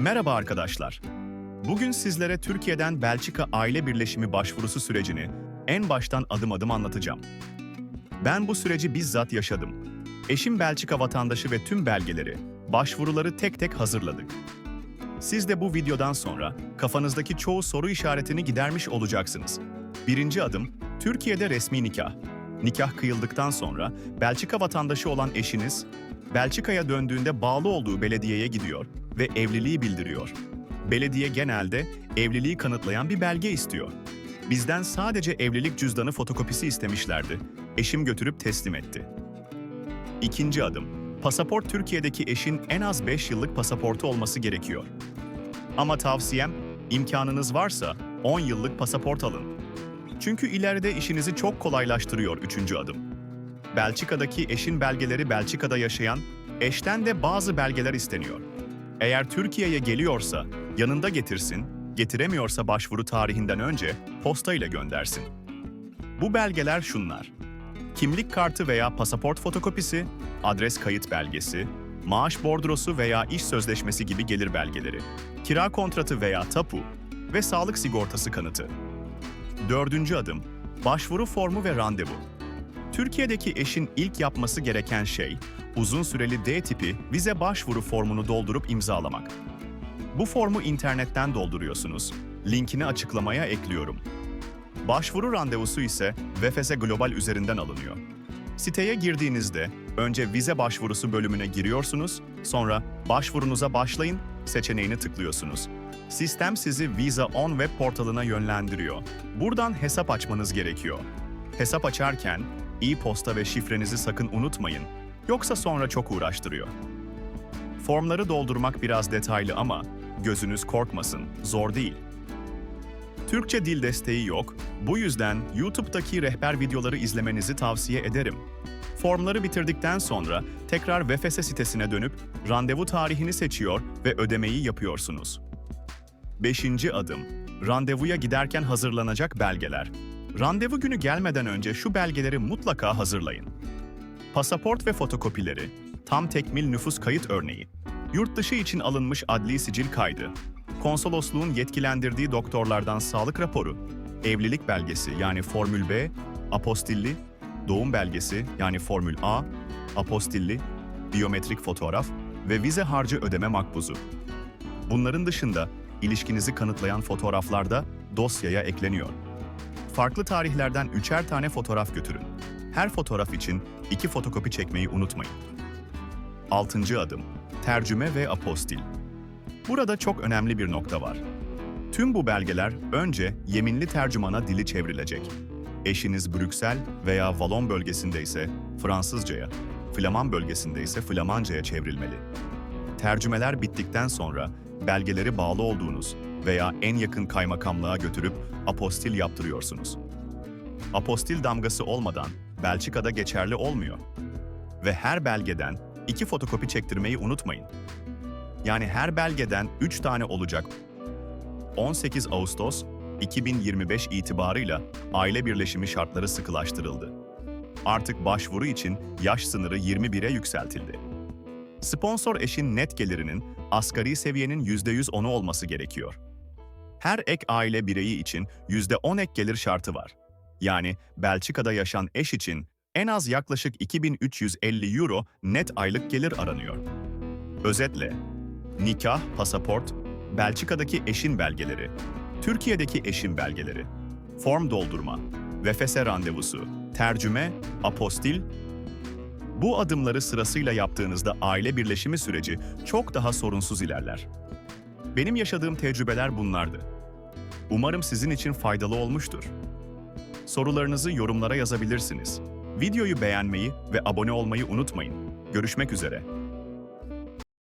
Merhaba arkadaşlar. Bugün sizlere Türkiye'den Belçika aile birleşimi başvurusu sürecini en baştan adım adım anlatacağım. Ben bu süreci bizzat yaşadım. Eşim Belçika vatandaşı ve tüm belgeleri, başvuruları tek tek hazırladık. Siz de bu videodan sonra kafanızdaki çoğu soru işaretini gidermiş olacaksınız. Birinci adım, Türkiye'de resmi nikah. Nikah kıyıldıktan sonra Belçika vatandaşı olan eşiniz, Belçika'ya döndüğünde bağlı olduğu belediyeye gidiyor ve evliliği bildiriyor. Belediye genelde evliliği kanıtlayan bir belge istiyor. Bizden sadece evlilik cüzdanı fotokopisi istemişlerdi. Eşim götürüp teslim etti. İkinci adım, pasaport Türkiye'deki eşin en az 5 yıllık pasaportu olması gerekiyor. Ama tavsiyem, imkanınız varsa 10 yıllık pasaport alın. Çünkü ileride işinizi çok kolaylaştırıyor üçüncü adım. Belçika'daki eşin belgeleri Belçika'da yaşayan, eşten de bazı belgeler isteniyor. Eğer Türkiye'ye geliyorsa yanında getirsin, getiremiyorsa başvuru tarihinden önce posta ile göndersin. Bu belgeler şunlar. Kimlik kartı veya pasaport fotokopisi, adres kayıt belgesi, maaş bordrosu veya iş sözleşmesi gibi gelir belgeleri, kira kontratı veya tapu ve sağlık sigortası kanıtı. Dördüncü adım, başvuru formu ve randevu. Türkiye'deki eşin ilk yapması gereken şey, uzun süreli D tipi vize başvuru formunu doldurup imzalamak. Bu formu internetten dolduruyorsunuz. Linkini açıklamaya ekliyorum. Başvuru randevusu ise VFS Global üzerinden alınıyor. Siteye girdiğinizde önce vize başvurusu bölümüne giriyorsunuz, sonra başvurunuza başlayın seçeneğini tıklıyorsunuz. Sistem sizi Visa On web portalına yönlendiriyor. Buradan hesap açmanız gerekiyor. Hesap açarken e-posta ve şifrenizi sakın unutmayın. Yoksa sonra çok uğraştırıyor. Formları doldurmak biraz detaylı ama gözünüz korkmasın, zor değil. Türkçe dil desteği yok, bu yüzden YouTube'daki rehber videoları izlemenizi tavsiye ederim. Formları bitirdikten sonra tekrar VFS sitesine dönüp randevu tarihini seçiyor ve ödemeyi yapıyorsunuz. Beşinci adım, randevuya giderken hazırlanacak belgeler. Randevu günü gelmeden önce şu belgeleri mutlaka hazırlayın. Pasaport ve fotokopileri, tam tekmil nüfus kayıt örneği, yurt dışı için alınmış adli sicil kaydı, konsolosluğun yetkilendirdiği doktorlardan sağlık raporu, evlilik belgesi yani Formül B, apostilli, doğum belgesi yani Formül A, apostilli, biyometrik fotoğraf ve vize harcı ödeme makbuzu. Bunların dışında ilişkinizi kanıtlayan fotoğraflar da dosyaya ekleniyor. Farklı tarihlerden üçer tane fotoğraf götürün. Her fotoğraf için iki fotokopi çekmeyi unutmayın. Altıncı adım, tercüme ve apostil. Burada çok önemli bir nokta var. Tüm bu belgeler önce yeminli tercümana dili çevrilecek. Eşiniz Brüksel veya Valon bölgesinde ise Fransızcaya, Flaman bölgesinde ise Flamancaya çevrilmeli. Tercümeler bittikten sonra belgeleri bağlı olduğunuz veya en yakın kaymakamlığa götürüp apostil yaptırıyorsunuz. Apostil damgası olmadan Belçika'da geçerli olmuyor. Ve her belgeden iki fotokopi çektirmeyi unutmayın. Yani her belgeden 3 tane olacak. 18 Ağustos 2025 itibarıyla aile birleşimi şartları sıkılaştırıldı. Artık başvuru için yaş sınırı 21'e yükseltildi. Sponsor eşin net gelirinin asgari seviyenin %110'u olması gerekiyor. Her ek aile bireyi için %10 ek gelir şartı var. Yani Belçika'da yaşayan eş için en az yaklaşık 2350 euro net aylık gelir aranıyor. Özetle, nikah, pasaport, Belçika'daki eşin belgeleri, Türkiye'deki eşin belgeleri, form doldurma, VFS randevusu, tercüme, apostil, bu adımları sırasıyla yaptığınızda aile birleşimi süreci çok daha sorunsuz ilerler. Benim yaşadığım tecrübeler bunlardı. Umarım sizin için faydalı olmuştur. Sorularınızı yorumlara yazabilirsiniz. Videoyu beğenmeyi ve abone olmayı unutmayın. Görüşmek üzere.